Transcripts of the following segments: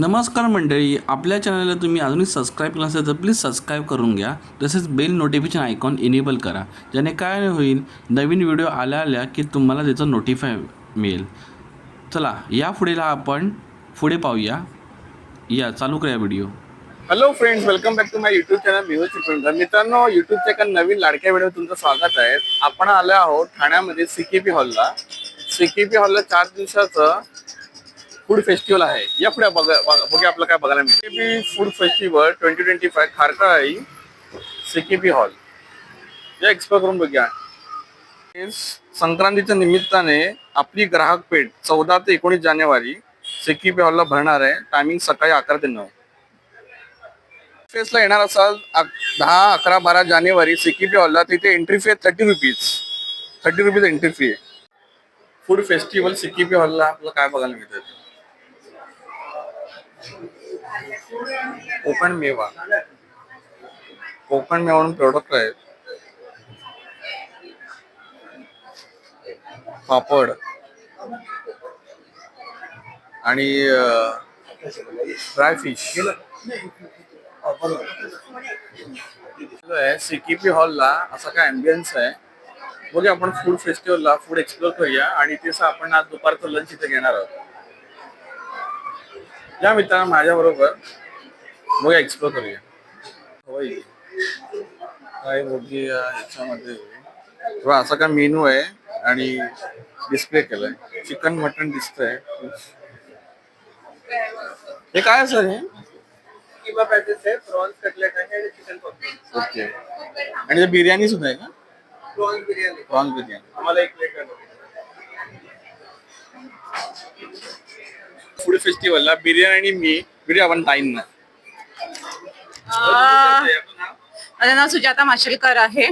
नमस्कार मंडळी आपल्या चॅनलला तुम्ही अजूनही सबस्क्राईब केलं असेल तर प्लीज सबस्क्राईब करून घ्या. तसेच बेल नोटिफिकेशन आयकॉन इनेबल करा. ज्याने काय होईल नवीन व्हिडिओ आल्या आल्या की तुम्हाला त्याचं नोटिफाय मिळेल. चला या पुढेला आपण पुढे पाहूया. या चालू करूया video hello friends welcome back to my YouTube channel music Chiplunkar मित्रांनो युट्यूबच्या एका नवीन लाडक्या व्हिडिओ तुमचं स्वागत आहे. आपण आलो आहोत ठाण्यामध्ये सी के पी हॉलला सी के पी हॉलला चार दिवसाचं फूड फेस्टिवल आहे. या पुढे बघा आपलं काय बघायला मिळेल CKP food festival twenty twenty five Kharkali CKP hall. या एक्सप्लोर करून बघूया. संक्रांतीच्या निमित्ताने आपली ग्राहक पेठ चौदा ते एकोणीस जानेवारी सीकेपी हॉलला भरणार आहे. टायमिंग सकाळी अकरा ते नऊ. फेसला येणार असाल दहा अकरा बारा जानेवारी सिकिपी हॉलला. तिथे एंट्री फी आहे thirty rupees thirty rupees entry fee आहे. फूड फेस्टिवल सिकिपी हॉलला आपल्याला काय बघायला मिळतं? कोकण मेवा. कोकण मेवा म्हणून प्रोडक्ट आहेत पापड. आणि ड्राय फिश आहे सीकीपी हॉलला असा काय अँबियन्स आहे. बघूया आपण फूड फेस्टिवलला फूड एक्सप्लोर करूया आणि तसं आपण आज दुपारचं लंच इथे घेणार आहोत. या मित्रांनो माझ्या बघूया एक्सप्लोर करूया. होय. काय बघूया याच्यामध्ये. बघा, असा काय मेनू आहे आणि डिस्प्ले केलाय. चिकन मटन दिसतंय हे काय सर हे? किमा पॅटीस आहे प्रॉन्स कटलेट आहे आणि चिकन ओके. आणि ते बिर्याणी सुद्धा आहे का? प्रॉन्स बिर्याणी. प्रॉन्स बिर्याणी. आम्हाला एक प्लेट फूड फेस्टिवलला बिर्याणी आणि मी व्हिडिओ आपण टाईम ना माझं नाव सुजाता माशेलकर आहे.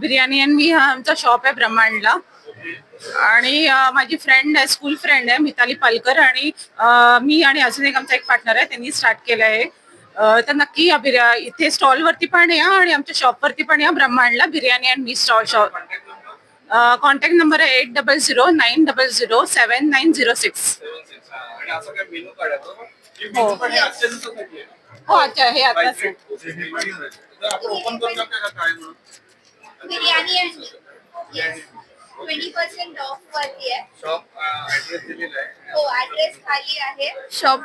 बिर्याणी आणि मी हा आमचा शॉप आहे ब्रह्मांडला. आणि माझी फ्रेंड आहे स्कूल फ्रेंड आहे मिताली पालकर. आणि मी आणि अजून एक आमचा एक पार्टनर आहे त्यांनी स्टार्ट केलं आहे तर नक्की या बिर्या इथे स्टॉल वरती पण या आणि आमच्या शॉप वरती पण या ब्रह्मांडला बिर्याणी आणि मी स्टॉल शॉप कॉन्टॅक्ट नंबर आहे eight double zero nine double zero seven nine zero six हो. हे आहे. अच्छा हे आता Price rate तर आपण ओपन करून टाकूया का काय म्हणून बिर्याणी आहे. ट्वेंटी पर्सेंट ऑफ वरती आहे शॉप ऍड्रेस दिलेला आहे. हो ऍड्रेस खाली आहे. Shop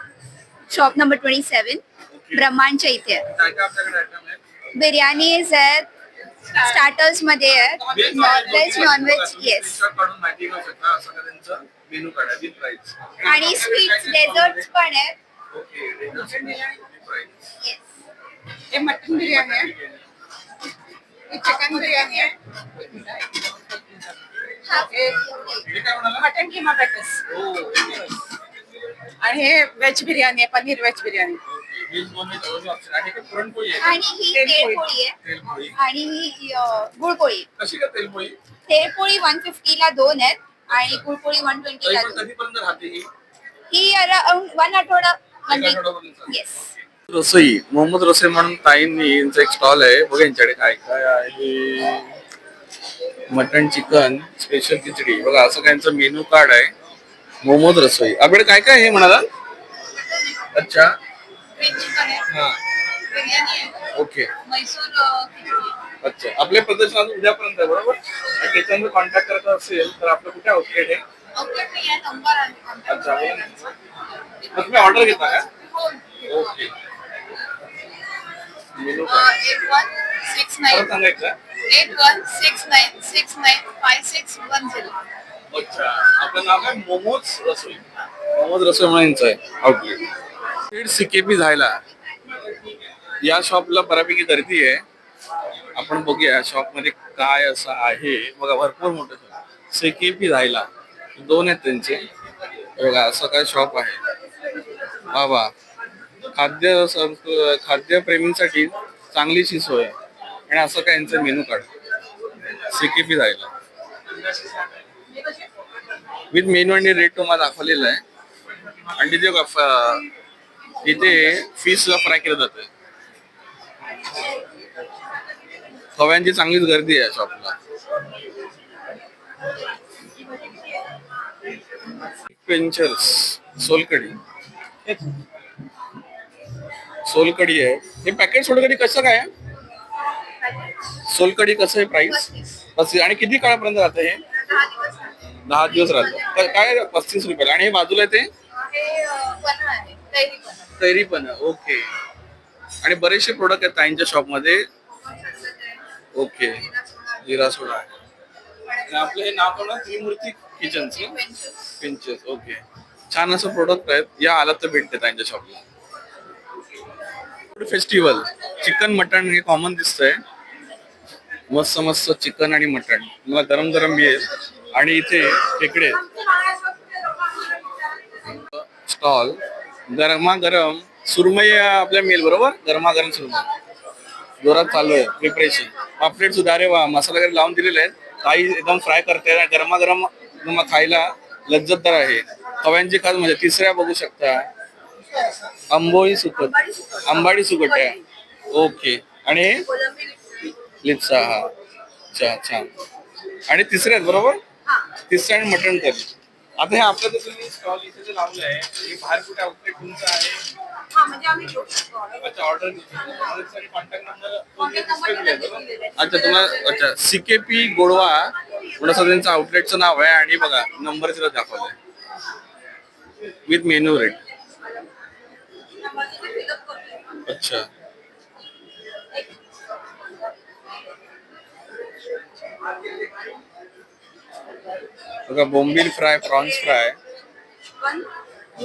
shop number twenty seven ब्रह्मांडच्या इथे आहे काय काय आपल्याकडे आयटम आहे? बिर्याणीज आहेत स्टार्टर्समध्ये आहेत व्हेज नॉन व्हेज येस काढून माहिती घेऊ शकता. असं का त्यांचं मेनू काढा विथ प्राइस आणि स्वीट्स डेझर्ट्स पण आहेत. ओके प्राइस येस हे मटन बिर्याणी आहे. हे चिकन बिर्याणी आहे. हे. हे मटन किमा पॅटीस हो आणि हे व्हेज बिर्याणी आहे पनीर व्हेज बिर्याणी. आणि हे पुरणपोळी आहे आणि ही तेलपोळी आहे आणि ही गुळपोळी. कशी का तेलपोळी? तेलपोळी वन फिफ्टी ला दोन आहेत आणि गुळपोळी वन ट्वेंटी ला दोन. ही? ही अराउंड वन आठवडा म्हणजे रसोई मोहम्मद रसोई म्हणून ताईंनी यांचं एक स्टॉल आहे. बघा यांच्याकडे काय काय आहे. Mutton chicken special khichdi. बघा असं काय मेनू कार्ड आहे. मोहम्मद रसोई. आपल्याकडे काय काय आहे म्हणाला? अच्छा. हा. ओके अच्छा. आपल्या प्रदर्शन उद्यापर्यंत आहे बरोबर? त्याच्यानंतर कॉन्टॅक्ट करायचा असेल तर आपलं कुठे आउटलेट आहे? अच्छा तुम्ही ऑर्डर घेता का? Okay menu card eight one six परत नाईन सांगायचं eight one six nine six nine five six one zero. अच्छा. आपलं नाव आहे मोमोज रसोई. मोमोज रसोई म्हणून यांचं आहे आउटलेट स्पीड सिकेपी झायला. या शॉपला बऱ्यापैकी गर्दी आहे. आपण बघूया शॉपमध्ये काय असं आहे. बघा भरपूर मोठं. सिकेपी झायला. दोन आहेत त्यांचे. बघा असं काय शॉप आहे. वा वा खाद्य संस्कृ- खाद्यप्रेमींसाठी चांगलीशी सोय. आणि असं काय यांचं मेनू काढ. सिकेपी जायला विथ मेनू आणि रेट तुम्हाला दाखवलेला आहे. आणि तिथे इथे फिशला फ्राय केलं जातं. खव्यांची चांगलीच गर्दी आहे शॉपला पेंचर्स सोलकडी सोलकडी आहे. हे पॅकेट सोलकडी कसं काय सोलकडी कसं आहे प्राइस पस्तीस. आणि किती काळापर्यंत राहतं हे? दहा दिवस राहतं. काय पस्तीस रुपयाला. आणि हे बाजूला आहे ते? तैरी पण ओके. आणि बरेचसे प्रोडक्ट आहेत ताईंच्या शॉपमध्ये. ओके. जिरा सोडा. आणि आपलं हे नाव पण त्रिमूर्ती किचनचं पिंचेस ओके. छान असं प्रोडक्ट आहेत. या आलात तर भेटते त्यांच्या शॉपला फेस्टिवल चिकन मटन हे कॉमन दिसतंय. मस्त मस्त चिकन आणि मटन मला गरम गरम बी आणि इथे खेकडे. स्टॉल गरमागरम सुरमई आपल्या मेल बरोबर? गरमागरम सुरमई. जोरात चालू आहे प्रिपरेशन पापलेट सुद्धा अरे वा मसाला वगैरे लावून दिलेले आहेत. काही एकदम फ्राय करते गरमागरम तुम्हाला खायला लज्जतदार आहे. खव्यांची खास म्हणजे तिसऱ्या बघू शकता. आंबोळी सुकट आंबाडी सुकट आहे. ओके. आणि? लिप्सा हा. अच्छा छान आणि तिसरे आहेत बरोबर? तिसरे आणि मटण करी. आता हे आपलं तुम्ही स्टॉल इथे जे लावलं आहे हे बाहेर कुठे आउटलेट तुमचं आहे? अच्छा ऑर्डर कॉन्टॅक्ट नंबर अच्छा तुम्हाला अच्छा सीकेपी गोडवा म्हणून त्यांचं आउटलेटचं नाव आहे आणि बघा नंबर तिला दाखवलाय. विथ मेनू रेट अच्छा. बघा बोंबील फ्राय प्रॉन्स फ्राय.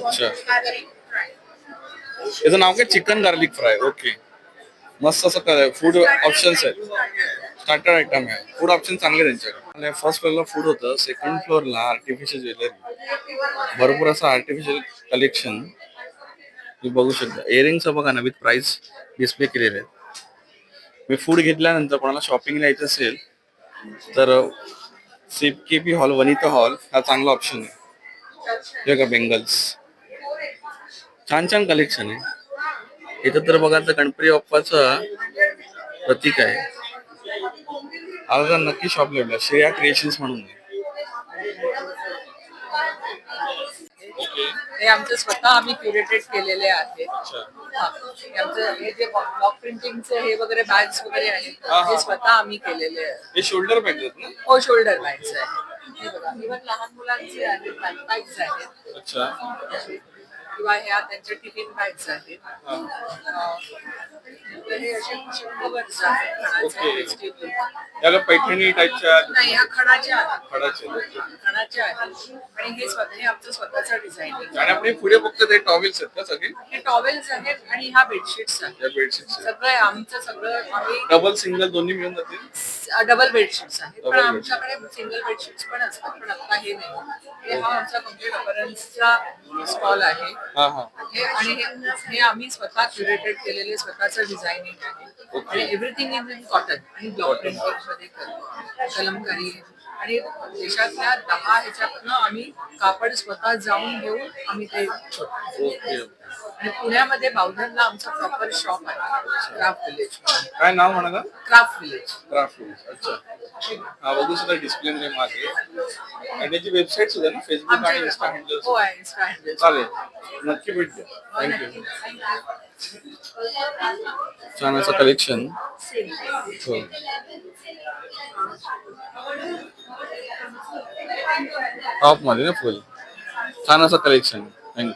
अच्छा. त्याचं नाव काय? Chicken garlic fry. ओके. मस्त असं फूड ऑप्शन्स आहेत. स्टार्टर आयटम आहे. फूड ऑप्शन चांगले त्यांच्याकडे. फर्स्ट फ्लोअरला फूड होतं. सेकंड फ्लोअरला आर्टिफिशियल ज्वेलरी भरपूर असं आर्टिफिशियल कलेक्शन तुम्ही बघू शकता. इयरिंगचं बघा ना विथ प्राइस डिस्प्ले केलेले आहेत. मी फूड घेतल्यानंतर कोणाला शॉपिंगला यायचं असेल तर सिपकेपी हॉल वनिता हॉल हा चांगला ऑप्शन आहे. का बघा बेंगल्स छान छान कलेक्शन आहे. इथं तर बघा तर गणपती बाप्पाचं प्रतीक आहे. आता तर नक्की शॉप लावला श्रेया क्रिएशन्स म्हणून आहे. हे आमचं स्वतः आम्ही क्युरेटेड केलेले आहेत अच्छा. हा. हे आमचं हे जे ब्लॉक प्रिंटिंगचे हे वगैरे बॅग्स वगैरे आहेत हा, हा. हे स्वतः आम्ही केलेले आहेत हे शोल्डर बॅग आहेत ना हो शोल्डर बॅग्स आहेत हे बघा इव्हन लहान मुलांचे आहेत बॅग्स आहेत अच्छा किंवा ह्या त्यांच्या टिफिन बॅग्स आहेत तर हे असे कवर्स. त्याला पैठणी टाईपच्या नाही ह्या खणाच्या आहेत. खडाचे आहेत. खणाच्या आहेत. आणि हे स्वतः हे आमचं स्वतःचं डिझायनिंग आणि आपण हे पुढे बघतो ते टॉवेल्स आहेत का सगळे? हे टॉवेल्स आहेत आणि ह्या बेडशीट्स आहेत. या बेडशीट्स सगळं आमचं सगळं आम्ही डबल सिंगल दोन्ही मिळून जातील? डबल बेडशीट्स आहेत. पण आमच्याकडे सिंगल बेडशीट्स पण असतात पण आता हे नाही. हे हा आमचा कंप्लीट अपरन्सचा स्टॉल आहे. हा आणि हे हे आम्ही स्वतः क्युरेटेड केलेले स्वतःचं डिझायनिंग आहे. आणि एव्हरीथिंग इज इन कॉटन आणि ब्लॉक प्रिंटिंगमध्ये करतो कलमकारी. आणि देशातल्या दहा ह्याच्यातनं आम्ही कापड स्वतः जाऊन घेऊन आम्ही ते. ओके. आणि पुण्यामध्ये बावधनला आमचं प्रॉपर शॉप आहे. क्राफ्ट विलेज काय नाव म्हणाला? क्राफ्ट विलेज क्राफ्ट अच्छा. हा बघू सुद्धा डिस्प्ले मध्ये मागे. आणि त्याची वेबसाईट सुद्धा ना? फेसबुक आणि इन्स्टा हँडल हो आहे इन्स्टा हँडल चालेल. नक्की भेट द्या. थँक्यू छान असं कलेक्शन हो. टॉपमध्ये ना फुल छान असं कलेक्शन थँक्यू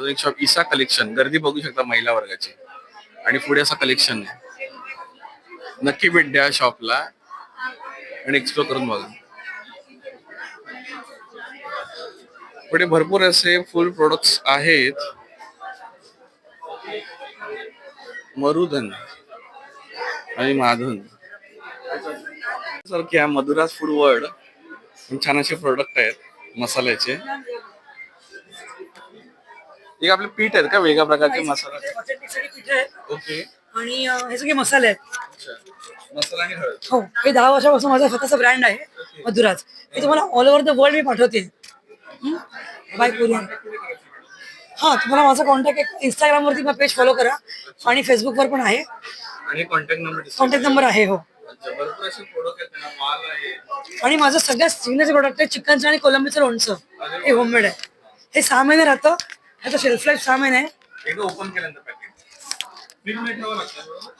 अजून एक शॉप इसा कलेक्शन गर्दी बघू शकता महिला वर्गाची. आणि पुढे असं कलेक्शन आहे. नक्की भेट द्या शॉपला आणि एक्सप्लोर करून बघा. पुढे भरपूर असे फुल प्रोडक्ट्स आहेत. मरुधन आणि माधन. सारख्या मधुराज फूड वर्ल्ड छान असे प्रोडक्ट आहेत मसाल्याचे. एक आपले पीठ आहेत का वेगळ्या प्रकारचे मसाला? पीठ ओके. आणि अं, हे सगळे मसाले आहेत. अच्छा. मसाला आणि हळद. हो हे दहा वर्षापासून माझा स्वतःचा ब्रँड आहे मधुराज. हे तुम्हाला ऑल ओव्हर द वर्ल्ड मी पाठवते बाय कुरिअर हा तुम्हाला माझा कॉन्टॅक्ट इंस्टाग्राम वरती पेज फॉलो करा. आणि फेसबुकवर पण आहे. आणि कॉन्टॅक्ट नंबर कॉन्टॅक्ट नंबर आहे हो. अच्छा भरपूर असे प्रोडक्ट आहेत ना माल आहे. आणि माझं सगळ्यात सिग्नेचर प्रोडक्ट आहे चिकनचं आणि कोलंबीचं लोणचं. हे होममेड आहे. हे सहा महिने राहतं. ह्याचं शेल्फ लाईफ सहा महिने आहे? एकदा ओपन केल्यानंतर पॅकेट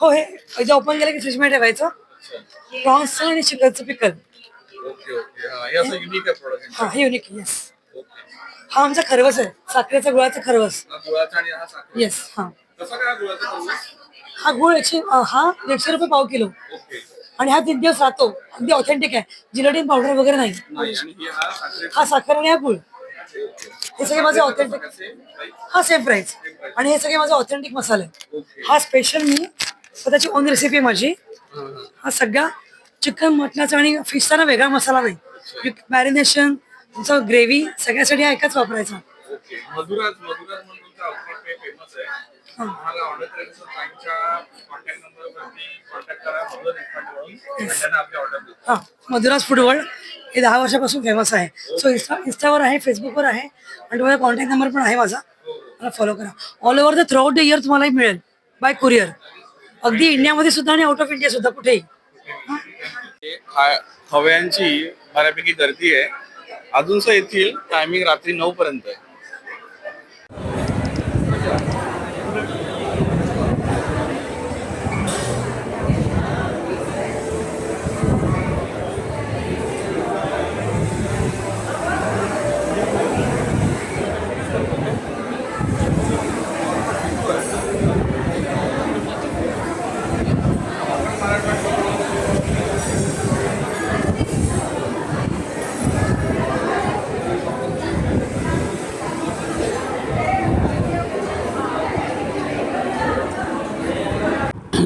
हो हे एकदा ओपन केलं की फ्रीजमध्ये ठेवायचं. प्रॉन्सचं आणि चिकनचं पिकल. Okay okay. हा हे असं युनिक आहे प्रोडक्ट हा हे युनिक येस ओके. हा आमचा खरवस आहे. साखरेचा गुळाचा खरवस. हा गुळाचा आणि हा साखर येस हा. कसा काय गुळाचा खरवस? हा गुळ एकशे अं, हा दीडशे रुपये पाव किलो. ओके. आणि हा तीन दिवस राहतो. अगदी ऑथेंटिक आहे. जिलेटिन पावडर वगैरे नाही. नाही आणि हे हा साखरे हा साखर आणि हा गुळ. हे सगळे माझे ऑथेंटिक हा सेम प्राइस आणि हे सगळे माझे ऑथेंटिक मसाले हा स्पेशल मी स्वतःची ओन रेसिपी आहे माझी. हा सगळा चिकन मटणाचा आणि फिशचा ना वेगळा मसाला नाही. मॅरिनेशन तुमचं ग्रेव्ही सगळ्यासाठी हा एकच वापरायचा. मधुराज मधुराज हे दहा वर्षापासून फेमस आहे. सो इंस्टा इंस्टावर आहे फेसबुकवर आहे आणि तुम्हाला कॉन्टॅक्ट नंबर पण आहे माझा. मला फॉलो करा. All over the throughout the year तुम्हालाही मिळेल. बाय कुरिअर अगदी इंडियामध्ये सुद्धा आणि आउट ऑफ इंडिया सुद्धा कुठेही. खव्यांची बऱ्यापैकी गर्दी आहे. अजूनच येथील टायमिंग रात्री नऊ पर्यंत आहे.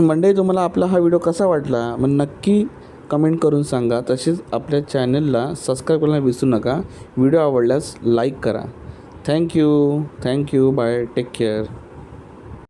मंडळी तुम्हाला आपला हा व्हिडिओ कसा वाटला मग नक्की कमेंट करून सांगा. तसेच आपल्या चॅनलला सबस्क्राईब करायला विसरू नका. व्हिडिओ आवडल्यास लाईक करा. Thank you thank you bye. Take care.